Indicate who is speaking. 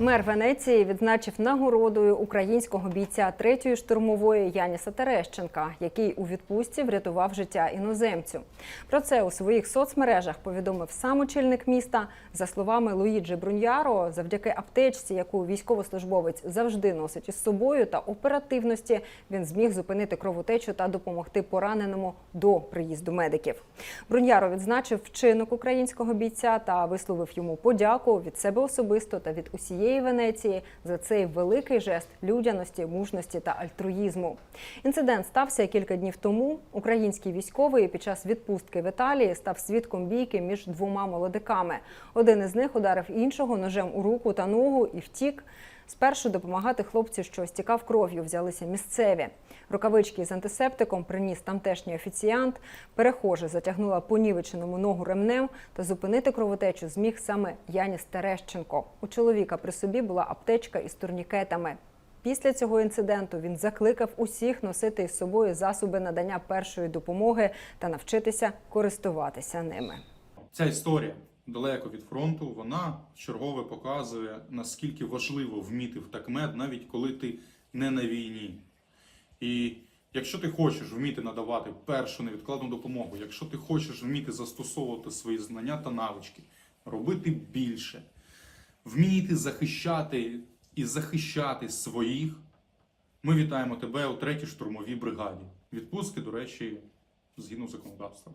Speaker 1: Мер Венеції відзначив нагородою українського бійця третьої штурмової Яніса Терещенка, який у відпустці врятував життя іноземцю. Про це у своїх соцмережах повідомив сам очільник міста. За словами Луїджі Бруньяро, завдяки аптечці, яку військовослужбовець завжди носить із собою, та оперативності він зміг зупинити кровотечу та допомогти пораненому до приїзду медиків. Бруньяро відзначив вчинок українського бійця та висловив йому подяку від себе особисто та від усієї Венеції за цей великий жест людяності, мужності та альтруїзму. Інцидент стався кілька днів тому. Український військовий під час відпустки в Італії став свідком бійки між двома молодиками. Один із них ударив іншого ножем у руку та ногу і втік. Спершу допомагати хлопцю, що стікав кров'ю, взялися місцеві. Рукавички з антисептиком приніс тамтешній офіціант. Перехожа затягнула понівеченому ногу ремнем та зупинити кровотечу зміг саме Яніс Терещенко. У чоловіка при собі була аптечка із турнікетами. Після цього інциденту він закликав усіх носити із собою засоби надання першої допомоги та навчитися користуватися ними.
Speaker 2: Ця історія далеко від фронту, вона чергове показує, наскільки важливо вміти в такмет, навіть коли ти не на війні. І якщо ти хочеш вміти надавати першу невідкладну допомогу, якщо ти хочеш вміти застосовувати свої знання та навички, робити більше, вміти захищати і захищати своїх, ми вітаємо тебе у третій штурмовій бригаді. Відпустки, до речі, згідно законодавства.